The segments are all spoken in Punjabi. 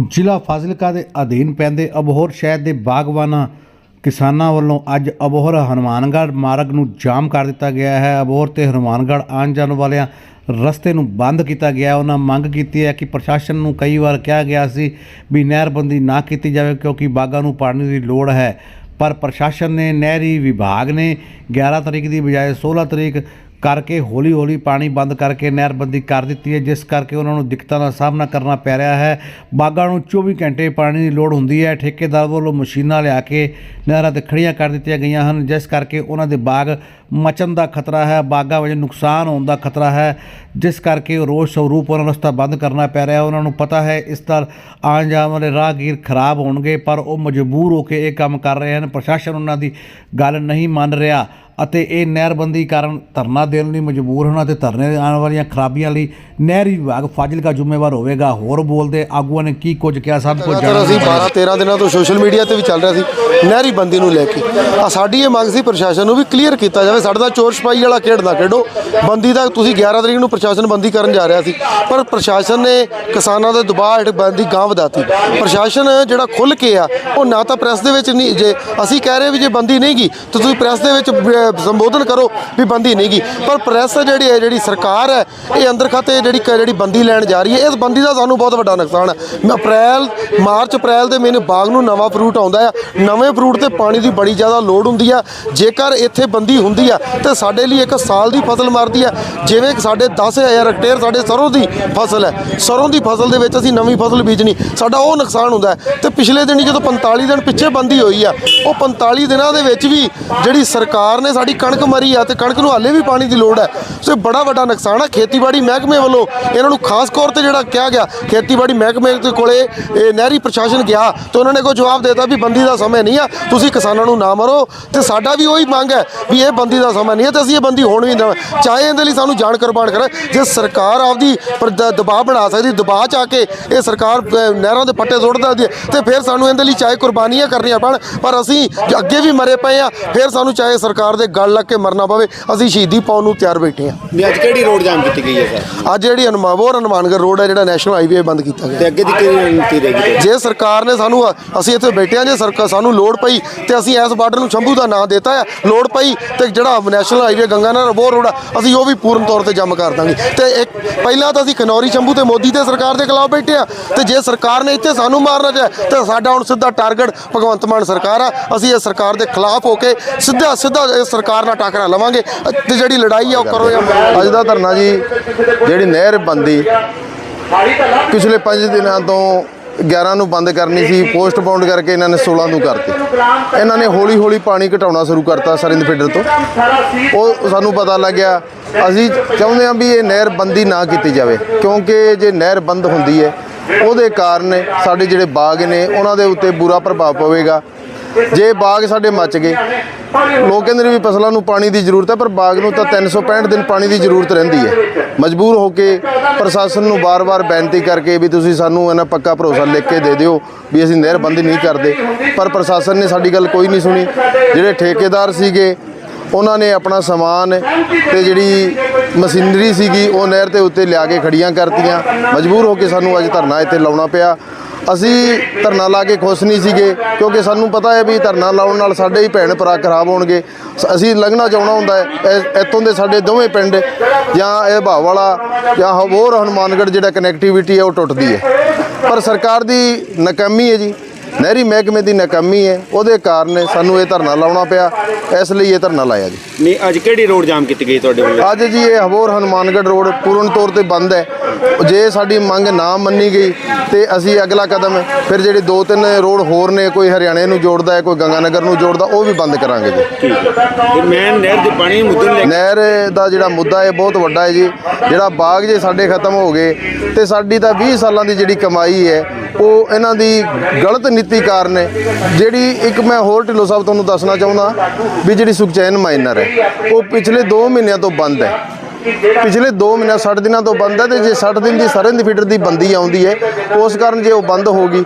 ਜ਼ਿਲ੍ਹਾ ਫਾਜ਼ਿਲਕਾ ਦੇ ਅਧੀਨ ਪੈਂਦੇ ਅਬੋਹਰ ਸ਼ਹਿਰ ਦੇ ਬਾਗਵਾਨਾਂ ਕਿਸਾਨਾਂ ਵੱਲੋਂ ਅੱਜ ਅਬੋਹਰ ਹਨੂਮਾਨਗੜ੍ਹ ਮਾਰਗ ਨੂੰ ਜਾਮ ਕਰ ਦਿੱਤਾ ਗਿਆ ਹੈ। ਅਬੋਹਰ ਤੇ ਹਨੂਮਾਨਗੜ੍ਹ ਆਉਣ ਜਾਣ ਵਾਲਿਆਂ ਰਸਤੇ ਨੂੰ ਬੰਦ ਕੀਤਾ ਗਿਆ ਉਹਨਾਂ ਮੰਗ ਕੀਤੀ ਹੈ ਕਿ ਪ੍ਰਸ਼ਾਸਨ ਨੂੰ ਕਈ ਵਾਰ ਕਿਹਾ ਗਿਆ ਸੀ ਵੀ ਨਹਿਰਬੰਦੀ ਨਾ ਕੀਤੀ ਜਾਵੇ ਕਿਉਂਕਿ ਬਾਗਾਂ ਨੂੰ ਪਾਣੀ ਦੀ ਲੋੜ ਹੈ। ਪਰ ਪ੍ਰਸ਼ਾਸਨ ਨੇ ਨਹਿਰੀ ਵਿਭਾਗ ਨੇ 11 ਤਰੀਕ ਦੀ ਬਜਾਏ 16 ਤਰੀਕ ਕਰਕੇ ਹੌਲੀ ਹੌਲੀ ਪਾਣੀ ਬੰਦ ਕਰਕੇ ਨਹਿਰਬੰਦੀ ਕਰ ਦਿੱਤੀ ਹੈ, ਜਿਸ ਕਰਕੇ ਉਹਨਾਂ ਨੂੰ ਦਿੱਕਤਾਂ ਦਾ ਸਾਹਮਣਾ ਕਰਨਾ ਪੈ ਰਿਹਾ ਹੈ। ਬਾਗਾਂ ਨੂੰ 24 ਘੰਟੇ ਪਾਣੀ ਦੀ ਲੋੜ ਹੁੰਦੀ ਹੈ। ਠੇਕੇਦਾਰ ਵੱਲੋਂ ਮਸ਼ੀਨਾਂ ਲਿਆ ਕੇ ਨਹਿਰਾਂ ਤੇ ਖੜੀਆਂ ਕਰ ਦਿੱਤੀਆਂ ਗਈਆਂ ਹਨ, ਜਿਸ ਕਰਕੇ ਉਹਨਾਂ ਦੇ ਬਾਗ ਮਚਣ ਦਾ ਖਤਰਾ ਹੈ। ਬਾਗਾਂ ਵਿੱਚ ਨੁਕਸਾਨ ਹੋਣ ਦਾ ਖਤਰਾ ਹੈ, ਜਿਸ ਕਰਕੇ ਰੋਜ਼ ਸਵਰੂਪ ਉਹਨਾਂ ਰਸਤਾ ਬੰਦ ਕਰਨਾ ਪੈ ਰਿਹਾ ਉਹਨਾਂ ਨੂੰ ਪਤਾ ਹੈ, ਇਸ ਤਰ੍ਹਾਂ ਆਉਣ ਜਾਣ ਵਾਲੇ ਰਾਹਗੀਰ ਖਰਾਬ ਹੋਣਗੇ, ਪਰ ਉਹ ਮਜਬੂਰ ਹੋ ਕੇ ਇਹ ਕੰਮ ਕਰ ਰਹੇ ਹਨ। ਪ੍ਰਸ਼ਾਸਨ ਉਹਨਾਂ ਦੀ ਗੱਲ ਨਹੀਂ ਮੰਨ ਰਿਹਾ। ਅਤੇ ਇਹ ਨਹਿਰਬੰਦੀ ਕਾਰਨ ਧਰਨਾ ਦੇਣ ਲਈ ਮਜਬੂਰ ਹੋਣਾ ਤੇ ਧਰਨੇ ਦੇ ਆਉਣ ਵਾਲੀਆਂ ਖਰਾਬੀਆਂ ਲਈ ਨਹਿਰੀ ਵਿਭਾਗ ਫਾਜ਼ਿਲਕਾ ਜ਼ਿੰਮੇਵਾਰ ਹੋਵੇਗਾ। ਹੋਰ ਬੋਲਦੇ ਆਗੂਆਂ ਨੇ ਕੀ ਕੁਝ ਕਿਹਾ? ਸਭ ਕੁਝ ਲਗਾਤਾਰ ਅਸੀਂ 12 13 ਦਿਨਾਂ ਤੋਂ ਸੋਸ਼ਲ ਮੀਡੀਆ ਤੇ ਵੀ ਚੱਲ ਰਿਹਾ ਸੀ ਨਹਿਰੀ ਬੰਦੀ ਨੂੰ ਲੈ ਕੇ। ਆ ਸਾਡੀ ਇਹ ਮੰਗ ਸੀ ਪ੍ਰਸ਼ਾਸਨ ਨੂੰ ਵੀ ਕਲੀਅਰ ਕੀਤਾ ਜਾਵੇ ਸਾਡੇ ਦਾ ਚੋਰ ਛਪਾਈ ਵਾਲਾ ਖੇਡ ਨਾ ਖੇਡੋ। ਬੰਦੀ ਦਾ ਤੁਸੀਂ 11 ਤਰੀਕ ਨੂੰ ਪ੍ਰਸ਼ਾਸਨ ਬੰਦੀ ਕਰਨ ਜਾ ਰਿਹਾ ਸੀ ਪਰ ਪ੍ਰਸ਼ਾਸਨ ਨੇ ਕਿਸਾਨਾਂ ਦੇ ਦਬਾਅ ਹੇਠ ਬੰਦੀ ਗਾਂ ਵਧਾਤੀ। ਪ੍ਰਸ਼ਾਸਨ ਜਿਹੜਾ ਖੁੱਲ ਕੇ ਆ ਉਹ ਨਾ ਤਾਂ ਪ੍ਰੈਸ ਦੇ ਵਿੱਚ ਨਹੀਂ ਜੇ ਅਸੀਂ ਕਹਿ ਰਹੇ ਵੀ ਜੇ ਬੰਦੀ ਨਹੀਂ ਗੀ ਤਾਂ ਤੁਸੀਂ ਪ੍ਰੈਸ ਦੇ ਵਿੱਚ ਸੰਬੋਧਨ ਕਰੋ ਵੀ ਬੰਦੀ ਨਹੀਂ ਗੀ। ਪਰ ਪ੍ਰੈਸ ਜਿਹੜੀ ਹੈ, ਜਿਹੜੀ ਸਰਕਾਰ ਹੈ, ਇਹ ਅੰਦਰ ਖਾਤੇ ਜਿਹੜੀ ਕ- ਜਿਹੜੀ ਬੰਦੀ ਲੈਣ ਜਾ ਰਹੀ ਹੈ, ਇਸ ਬੰਦੀ ਦਾ ਸਾਨੂੰ ਬਹੁਤ ਵੱਡਾ ਨੁਕਸਾਨ ਹੈ। ਮੈਂ ਅਪ੍ਰੈਲ, ਮਾਰਚ, ਅਪ੍ਰੈਲ ਦੇ ਮਹੀਨੇ ਬਾਗ ਨੂੰ ਨਵਾਂ ਫਰੂਟ ਆਉਂਦਾ ਆ ਨਵੇਂ ਫਰੂਟ ਤੇ ਪਾਣੀ ਦੀ ਬੜੀ ਜ਼ਿਆਦਾ ਲੋੜ ਹੁੰਦੀ ਆ ਜੇਕਰ ਇੱਥੇ ਬੰਦੀ ਹੁੰਦੀ ਆ ਤੇ ਸਾਡੇ ਲਈ ਇੱਕ ਸਾਲ ਦੀ ਫਸਲ ਮਰਦੀ ਆ ਜਿਵੇਂ ਕਿ ਸਾਡੇ 10000 ਹੈਕਟੇਅਰ ਸਾਡੇ ਸਰੋਂ ਦੀ ਫਸਲ ਹੈ। ਸਰੋਂ ਦੀ ਫਸਲ ਦੇ ਵਿੱਚ ਅਸੀਂ ਨਵੀਂ ਫਸਲ ਬੀਜਣੀ, ਸਾਡਾ ਉਹ ਨੁਕਸਾਨ ਹੁੰਦਾ ਹੈ। ਤੇ ਪਿਛਲੇ ਦਿਨੀ ਜਦੋਂ 45 ਦਿਨ ਪਿੱਛੇ ਬੰਦੀ ਹੋਈ ਆ ਉਹ 45 ਦਿਨਾਂ ਦੇ ਵਿੱਚ ਵੀ ਜਿਹੜੀ ਸਰਕਾਰ ਨੇ ਸਾਡੀ ਕਣਕ ਮਰੀ ਆ ਤੇ ਕਣਕ ਨੂੰ ਹਾਲੇ ਵੀ ਪਾਣੀ ਦੀ ਲੋੜ ਹੈ। ਸੋ ਇਹ ਬੜਾ ਵੱਡਾ ਨੁਕਸਾਨ ਆ ਖੇਤੀਬਾੜੀ ਮਹਿਕਮੇ ਵੱਲੋਂ। ਇਹਨਾਂ ਨੂੰ ਖਾਸ ਤੌਰ ਤੇ ਜਿਹੜਾ ਕਿਹਾ ਗਿਆ, ਖੇਤੀਬਾੜੀ ਮਹਿਕਮੇ ਦੇ ਕੋਲੇ ਇਹ ਨਹਿਰੀ ਪ੍ਰਸ਼ਾਸਨ ਗਿਆ ਤੇ ਉਹਨਾਂ ਨੇ ਕੋਈ ਜਵਾਬ ਦੇਤਾ ਵੀ ਬੰਦੀ ਦਾ ਸਮਾਂ ਨਹੀਂ ਆ, ਤੁਸੀਂ ਕਿਸਾਨਾਂ ਨੂੰ ਨਾ ਮਰੋ। ਤੇ ਸਾਡਾ ਵੀ ਉਹੀ ਮੰਗ ਹੈ ਵੀ ਇਹ ਬੰਦੀ ਦਾ ਸਮਾਂ ਨਹੀਂ ਹੈ ਤੇ ਅਸੀਂ ਇਹ ਬੰਦੀ ਹੋਣ ਵੀ ਨਾ ਚਾਹੇ ਇਹਦੇ ਲਈ ਸਾਨੂੰ ਜਾਣ ਕੁਰਬਾਨ ਕਰਾਂ। ਜੇ ਸਰਕਾਰ ਆਪਦੀ ਦਬਾਅ ਬਣਾ ਸਕਦੀ, ਦਬਾਅ ਚ ਆ ਕੇ ਇਹ ਸਰਕਾਰ ਨਹਿਰਾਂ ਦੇ ਪੱਟੇ ਸੁੱਟ ਦਿੰਦੀ ਹੈ ਤੇ ਫਿਰ ਸਾਨੂੰ ਇਹਦੇ ਲਈ ਚਾਹੇ ਕੁਰਬਾਨੀਆਂ ਕਰਨੀਆਂ ਪੈਣ, ਪਰ ਅਸੀਂ ਅੱਗੇ ਵੀ ਮਰੇ ਪਏ ਆ ਫਿਰ ਸਾਨੂੰ ਚਾਹੇ ਸਰਕਾਰ ਦੇ ਗਲ ਲੱਗ ਕੇ ਮਰਨਾ ਪਵੇ ਅਸੀਂ ਸ਼ਹੀਦੀ ਪਾਉਣ ਨੂੰ ਤਿਆਰ ਬੈਠੇ ਆ ਵੀ ਅੱਜ ਕਿਹੜੀ ਰੋਡ ਜਾਮ ਕੀਤੀ ਗਈ ਹੈ ਸਰ? ਅੱਜ ਜਿਹੜੀ ਹਨੂੰਮਾਨਪੁਰ ਹਨੂੰਮਾਨਗੜ੍ਹ ਰੋਡ ਹੈ ਜਿਹੜਾ ਨੈਸ਼ਨਲ ਹਾਈਵੇ ਬੰਦ ਕੀਤਾ ਗਿਆ। ਤੇ ਅੱਗੇ ਦੀ ਕੀ ਰਣਨੀਤੀ ਰਹੇਗੀ ਜੇ ਸਰਕਾਰ ਨੇ ਸਾਨੂੰ ਅਸੀਂ ਇੱਥੇ ਬੈਠੇ ਹਾਂ ਜੇ ਸਰਕਾਰ ਸਾਨੂੰ ਲੋੜ ਪਈ ਤੇ ਅਸੀਂ ਇਸ ਬਾਰਡਰ ਨੂੰ ਸ਼ੰਭੂ ਦਾ ਨਾਂ ਦਿੱਤਾ ਹੈ ਲੋੜ ਪਈ ਤੇ ਜਿਹੜਾ national highway Ganganagar Abohar road ਆ ਅਸੀਂ ਉਹ ਵੀ ਪੂਰਨ ਤੌਰ ਤੇ ਜੰਮ ਕਰ ਦਾਂਗੇ। ਤੇ ਇੱਕ ਪਹਿਲਾਂ ਤਾਂ ਅਸੀਂ ਖਨੌਰੀ ਸ਼ੰਭੂ ਤੇ ਮੋਦੀ ਤੇ ਸਰਕਾਰ ਦੇ ਖਿਲਾਫ ਬੈਠੇ ਆ ਤੇ ਜੇ ਸਰਕਾਰ ਨੇ ਇੱਥੇ ਸਾਨੂੰ ਮਾਰਨਾ ਚਾਹੇ ਤੇ ਸਾਡਾ ਹੁਣ ਸਿੱਧਾ ਟਾਰਗੇਟ ਭਗਵੰਤ ਮਾਨ ਸਰਕਾਰ ਆ। ਅਸੀਂ ਇਹ ਸਰਕਾਰ ਦੇ ਖਿਲਾਫ ਹੋ ਕੇ ਸਿੱਧਾ ਸਿੱਧਾ ਇਸ ਸਰਕਾਰ ਨਾਲ ਟਾਕਰਾ ਲਵਾਂਗੇ ਤੇ ਜਿਹੜੀ ਲੜਾਈ ਆ ਉਹ ਕਰੋ ਜਾਂ ਅੱਜ ਦਾ ਧਰਨਾ ਜੀ, ਜਿਹੜੀ ਨਹਿਰ ਬੰਦੀ, ਪਿਛਲੇ 5 ਦਿਨਾਂ ਤੋਂ 11 ਨੂੰ ਬੰਦ ਕਰਨੀ ਸੀ ਪੋਸਟਪੋਨ ਕਰਕੇ ਇਹਨਾਂ ਨੇ 16 ਨੂੰ ਕਰਤੀ। ਇਹਨਾਂ ਨੇ ਹੌਲੀ ਹੌਲੀ ਪਾਣੀ ਘਟਾਉਣਾ ਸ਼ੁਰੂ ਕਰਤਾ ਸਰਿੰਦ ਫੀਡਰ ਤੋਂ। ਉਹ ਸਾਨੂੰ ਪਤਾ ਲੱਗਿਆ ਅਸੀਂ ਚਾਹੁੰਦੇ ਹਾਂ ਵੀ ਇਹ ਨਹਿਰ ਬੰਦੀ ਨਾ ਕੀਤੀ ਜਾਵੇ, ਕਿਉਂਕਿ ਜੇ ਨਹਿਰ ਬੰਦ ਹੁੰਦੀ ਹੈ, ਉਹਦੇ ਕਾਰਨ ਸਾਡੇ ਜਿਹੜੇ ਬਾਗ ਨੇ, ਉਹਨਾਂ ਦੇ ਉੱਤੇ ਬੁਰਾ ਪ੍ਰਭਾਵ ਪਵੇਗਾ। ਜੇ ਬਾਗ ਸਾਡੇ ਮੱਚ ਗਏ, ਲੋਕ ਕਹਿੰਦੇ ਨੇ ਵੀ ਫਸਲਾਂ ਨੂੰ ਪਾਣੀ ਦੀ ਜ਼ਰੂਰਤ ਹੈ, ਪਰ ਬਾਗ ਨੂੰ ਤਾਂ 365 ਦਿਨ ਪਾਣੀ ਦੀ ਜ਼ਰੂਰਤ ਰਹਿੰਦੀ ਹੈ। ਮਜਬੂਰ ਹੋ ਕੇ ਪ੍ਰਸ਼ਾਸਨ ਨੂੰ ਬਾਰ-ਬਾਰ ਬੇਨਤੀ ਕਰਕੇ ਵੀ ਤੁਸੀਂ ਸਾਨੂੰ ਇਹਨਾਂ ਪੱਕਾ ਭਰੋਸਾ ਲਿਖ ਕੇ ਦੇ ਦਿਓ ਵੀ ਅਸੀਂ ਨਹਿਰਬੰਦੀ ਨਹੀਂ ਕਰਦੇ। ਪਰ ਪ੍ਰਸ਼ਾਸਨ ਨੇ ਸਾਡੀ ਗੱਲ ਕੋਈ ਨਹੀਂ ਸੁਣੀ। ਜਿਹੜੇ ਠੇਕੇਦਾਰ ਸੀਗੇ, ਉਹਨਾਂ ਨੇ ਆਪਣਾ ਸਮਾਨ ਤੇ ਜਿਹੜੀ ਮਸ਼ੀਨਰੀ ਸੀਗੀ, ਉਹ ਨਹਿਰ ਦੇ ਉੱਤੇ ਲਿਆ ਕੇ ਖੜੀਆਂ ਕਰਤੀਆਂ। ਮਜਬੂਰ ਹੋ ਕੇ ਸਾਨੂੰ ਅੱਜ ਧਰਨਾ ਇੱਥੇ ਲਾਉਣਾ ਪਿਆ। ਅਸੀਂ ਧਰਨਾ ਲਾ ਕੇ ਖੁਸ਼ ਨਹੀਂ ਸੀਗੇ ਕਿਉਂਕਿ ਸਾਨੂੰ ਪਤਾ ਹੈ ਵੀ ਧਰਨਾ ਲਾਉਣ ਨਾਲ ਸਾਡੇ ਹੀ ਭੈਣ ਭਰਾ ਖਰਾਬ ਹੋਣਗੇ। ਅਸੀਂ ਲੰਘਣਾ ਚਾਹਣਾ ਹੁੰਦਾ ਹੈ ਇੱਥੋਂ ਦੇ ਸਾਡੇ ਦੋਵੇਂ ਪਿੰਡ ਜਾਂ ਇਹ ਭਾਵਾਲਾ ਜਾਂ ਹੋਰ ਹਨੂਮਾਨਗੜ੍ਹ ਜਿਹੜਾ ਕਨੈਕਟੀਵਿਟੀ ਹੈ ਉਹ ਟੁੱਟਦੀ ਹੈ। ਪਰ ਸਰਕਾਰ ਦੀ ਨਾਕਾਮੀ ਹੈ ਜੀ ਨਹਿਰੀ ਮਹਿਕਮੇ ਦੀ ਨਾਕਾਮੀ ਹੈ ਉਹਦੇ ਕਾਰਨ ਸਾਨੂੰ ਇਹ ਧਰਨਾ ਲਾਉਣਾ ਪਿਆ ਇਸ ਲਈ ਇਹ ਧਰਨਾ ਲਾਇਆ ਜੀ। ਨਹੀਂ ਅੱਜ ਕਿਹੜੀ ਰੋਡ ਜਾਮ ਕੀਤੀ ਗਈ ਤੁਹਾਡੇ ਵੱਲੋਂ? ਅੱਜ ਜੀ ਇਹ ਹਬੋਰ ਹਨੂਮਾਨਗੜ੍ਹ ਰੋਡ ਪੂਰਨ ਤੌਰ ਤੇ ਬੰਦ ਹੈ ਜੇ ਸਾਡੀ ਮੰਗ ਨਾ ਮੰਨੀ ਗਈ ਤੇ ਅਸੀਂ ਅਗਲਾ ਕਦਮ ਫਿਰ ਜਿਹੜੇ ਦੋ ਤਿੰਨ ਰੋਡ ਹੋਰ ਨੇ ਕੋਈ ਹਰਿਆਣੇ ਨੂੰ ਜੋੜਦਾ ਹੈ ਕੋਈ ਗੰਗਾਨਗਰ ਨੂੰ ਜੋੜਦਾ ਉਹ ਵੀ ਬੰਦ ਕਰਾਂਗੇ ਜੀ। ਤੇ ਮੈਂ ਨਹਿਰ ਦੇ ਪਾਣੀ ਲੈ ਨਹਿਰ ਦਾ ਜਿਹੜਾ ਮੁੱਦਾ ਹੈ ਬਹੁਤ ਵੱਡਾ ਹੈ ਜੀ। ਜਿਹੜਾ ਬਾਗ ਜੇ ਸਾਡੇ ਖਤਮ ਹੋ ਗਏ ਤੇ ਸਾਡੀ ਤਾਂ 20 ਸਾਲਾਂ ਦੀ ਜਿਹੜੀ ਕਮਾਈ ਹੈ ਉਹ ਇਹਨਾਂ ਦੀ ਗਲਤ ਨੀਤੀ ਕਾਰਨ ਹੈ। ਜਿਹੜੀ ਇੱਕ ਮੈਂ ਹੋਰ ਢਿੱਲੋਂ ਸਾਹਿਬ ਤੁਹਾਨੂੰ ਦੱਸਣਾ ਚਾਹੁੰਦਾ ਵੀ ਜਿਹੜੀ ਸੁਖਚੈਨ ਮਾਈਨਰ ਹੈ ਉਹ ਪਿਛਲੇ 2 ਮਹੀਨਿਆਂ ਤੋਂ ਬੰਦ ਹੈ। ਪਿਛਲੇ 2 ਮਹੀਨੇ 60 ਦਿਨਾਂ ਤੋਂ ਬੰਦ ਹੈ ਤੇ ਜੇ 60 ਦਿਨ ਦੀ ਸਰਹੰਦ ਫੀਡਰ ਦੀ ਬੰਦੀ ਆਉਂਦੀ ਹੈ ਉਸ ਕਾਰਨ ਜੇ ਉਹ ਬੰਦ ਹੋ ਗਈ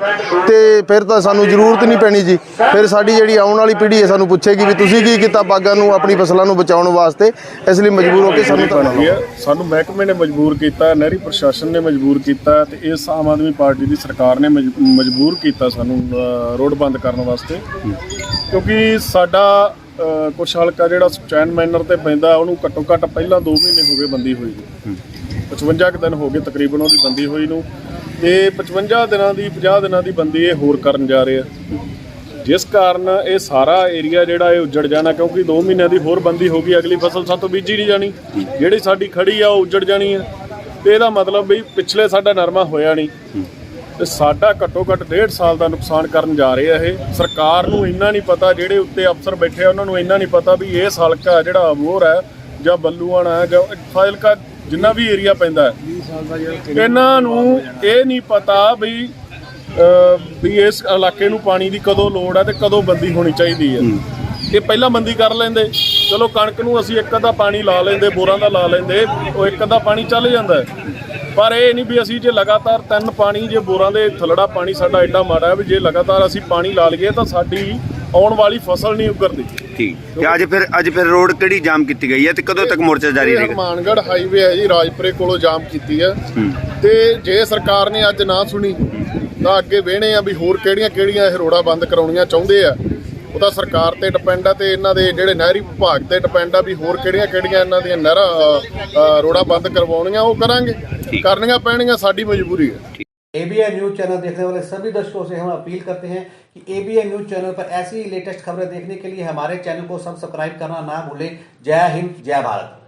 ਤੇ ਫਿਰ ਤਾਂ ਸਾਨੂੰ ਜ਼ਰੂਰਤ ਨਹੀਂ ਪੈਣੀ ਜੀ। ਫਿਰ ਸਾਡੀ ਜਿਹੜੀ ਆਉਣ ਵਾਲੀ ਪੀੜ੍ਹੀ ਹੈ ਸਾਨੂੰ ਪੁੱਛੇਗੀ ਵੀ ਤੁਸੀਂ ਕੀ ਕੀਤਾ ਬਾਗਾਂ ਨੂੰ ਆਪਣੀ ਫਸਲਾਂ ਨੂੰ ਬਚਾਉਣ ਵਾਸਤੇ ਇਸ ਲਈ ਮਜਬੂਰ ਹੋ ਕੇ ਸਾਨੂੰ ਤਾਂ ਸਾਨੂੰ ਮਹਿਕਮੇ ਨੇ ਮਜਬੂਰ ਕੀਤਾ ਨਹਿਰੀ ਪ੍ਰਸ਼ਾਸਨ ਨੇ ਮਜਬੂਰ ਕੀਤਾ ਤੇ ਇਸ ਆਮ ਆਦਮੀ ਪਾਰਟੀ ਦੀ ਸਰਕਾਰ ਨੇ ਮਜ- ਮਜਬੂਰ ਕੀਤਾ ਸਾਨੂੰ ਰੋਡ ਬੰਦ ਕਰਨ ਵਾਸਤੇ। ਕਿਉਂਕਿ ਸਾਡਾ ਕੁਛ ਹਲਕਾ ਜਿਹੜਾ ਸੁਚੈਨ ਮੈਨਰ ਤੇ ਪੈਂਦਾ ਉਹਨੂੰ ਘੱਟੋ ਘੱਟ ਪਹਿਲਾਂ 2 ਮਹੀਨੇ ਹੋ ਗਏ ਬੰਦੀ ਹੋਈ ਨੂੰ। 55 ਕੁ ਦਿਨ ਹੋ ਗਏ ਤਕਰੀਬਨ ਉਹਦੀ ਬੰਦੀ ਹੋਈ ਨੂੰ। ਤੇ 55 ਦਿਨਾਂ ਦੀ 50 ਦਿਨਾਂ ਦੀ ਬੰਦੀ ਇਹ ਹੋਰ ਕਰਨ ਜਾ ਰਹੇ ਆ। ਜਿਸ ਕਾਰਨ ਇਹ ਸਾਰਾ ਏਰੀਆ ਜਿਹੜਾ ਇਹ ਉੱਜੜ ਜਾਣਾ ਕਿਉਂਕਿ 2 ਮਹੀਨਿਆਂ ਦੀ ਹੋਰ ਬੰਦੀ ਹੋ ਗਈ ਅਗਲੀ ਫਸਲ ਸਾਤੋਂ ਬੀਜੀ ਨਹੀਂ ਜਾਣੀ। ਜਿਹੜੀ ਸਾਡੀ ਖੜੀ ਆ ਉਹ ਉੱਜੜ ਜਾਣੀ ਆ। ਤੇ ਇਹਦਾ ਮਤਲਬ ਵੀ ਪਿਛਲੇ ਸਾਡਾ ਨਰਮਾ ਹੋਇਆ ਨਹੀਂ। ਤੇ ਸਾਡਾ ਘੱਟੋ ਘੱਟ 1.5 ਸਾਲ ਦਾ ਨੁਕਸਾਨ ਕਰਨ ਜਾ ਰਹੇ ਆ ਇਹ। ਸਰਕਾਰ ਨੂੰ ਇੰਨਾ ਨਹੀਂ ਪਤਾ ਜਿਹੜੇ ਉੱਤੇ ਅਫਸਰ ਬੈਠੇ ਆ ਉਹਨਾਂ ਨੂੰ ਇੰਨਾ ਨਹੀਂ ਪਤਾ ਵੀ ਇਹ ਹਲਕਾ ਜਿਹੜਾ ਅਬੋਰ ਹੈ ਜਾਂ ਬੱਲੂਆਣਾ ਹੈ ਜਾਂ ਫਾਜ਼ਿਲਕਾ ਜਿੰਨਾ ਵੀ ਏਰੀਆ ਪੈਂਦਾ ਇਹਨਾਂ ਨੂੰ ਇਹ ਨਹੀਂ ਪਤਾ ਵੀ ਵੀ ਇਸ ਇਲਾਕੇ ਨੂੰ ਪਾਣੀ ਦੀ ਕਦੋਂ ਲੋੜ ਹੈ ਤੇ ਕਦੋਂ ਬੰਦੀ ਹੋਣੀ ਚਾਹੀਦੀ ਹੈ। ਇਹ ਪਹਿਲਾਂ ਬੰਦੀ ਕਰ ਲੈਂਦੇ। ਚਲੋ ਕਣਕ ਨੂੰ ਅਸੀਂ ਇੱਕ ਅੱਧਾ ਪਾਣੀ ਲਾ ਲੈਂਦੇ ਬੋਰਾਂ ਦਾ ਲਾ ਲੈਂਦੇ ਉਹ ਇੱਕ ਅੱਧਾ ਪਾਣੀ ਚੱਲ ਜਾਂਦਾ। ਪਰ ਇਹ ਨਹੀਂ ਵੀ ਅਸੀਂ ਜੇ ਲਗਾਤਾਰ ਤਿੰਨ ਪਾਣੀ ਜੇ ਬੋਰਾਂ ਦੇ ਥਲੜਾ ਪਾਣੀ ਸਾਡਾ ਐਡਾ ਮਾੜਾ ਹੈ ਵੀ ਜੇ ਲਗਾਤਾਰ ਅਸੀਂ ਪਾਣੀ ਲਾ ਲਈਏ ਤਾਂ ਸਾਡੀ ਆਉਣ ਵਾਲੀ ਫਸਲ ਨਹੀਂ ਉੱਗਰਦੀ। ਠੀਕ। ਤੇ ਅੱਜ ਫਿਰ ਅੱਜ ਫਿਰ ਰੋਡ ਕਿਹੜੀ ਜਾਮ ਕੀਤੀ ਗਈ ਹੈ ਤੇ ਕਦੋਂ ਤੱਕ ਮੋਰਚਾ ਜਾਰੀ ਰਹੇਗਾ? ਹਰਮਾਨਗੜ੍ਹ ਹਾਈਵੇ ਹੈ ਜੀ ਰਾਜਪੁਰੇ ਕੋਲੋਂ ਜਾਮ ਕੀਤੀ ਹੈ। ਤੇ ਜੇ ਸਰਕਾਰ ਨੇ ਅੱਜ ਨਾ ਸੁਣੀ ਤਾਂ ਅੱਗੇ ਵੇਣੇ ਆ ਵੀ ਹੋਰ ਕਿਹੜੀਆਂ ਕਿਹੜੀਆਂ ਇਹ ਰੋੜਾ ਬੰਦ ਕਰਾਉਣੀਆਂ ਚਾਹੁੰਦੇ ਆ। ਉਹ ਤਾਂ ਸਰਕਾਰ ਤੇ ਡਿਪੈਂਡ ਆ ਤੇ ਇਹਨਾਂ ਦੇ ਜਿਹੜੇ ਨਹਿਰੀ ਵਿਭਾਗ ਤੇ ਡਿਪੈਂਡ ਆ ਵੀ ਹੋਰ ਕਿਹੜੀਆਂ ਕਿਹੜੀਆਂ ਇਹਨਾਂ ਦੀਆਂ ਨਹਿਰਾਂ ਅ, ਅ, ਰੋੜਾ ਬੰਦ ਕਰਵਾਉਣੀਆਂ ਉਹ ਕਰਾਂਗੇ ਕਰਨੀਆਂ ਪੈਣੀਆਂ ਸਾਡੀ ਮਜਬੂਰੀ ਹੈ एबीएन न्यूज चैनल देखने वाले सभी दर्शकों से हम अपील करते हैं कि एबीएन न्यूज चैनल पर ऐसी लेटेस्ट खबरें देखने के लिए हमारे चैनल को सब्सक्राइब करना ना भूलें जय हिंद जय भारत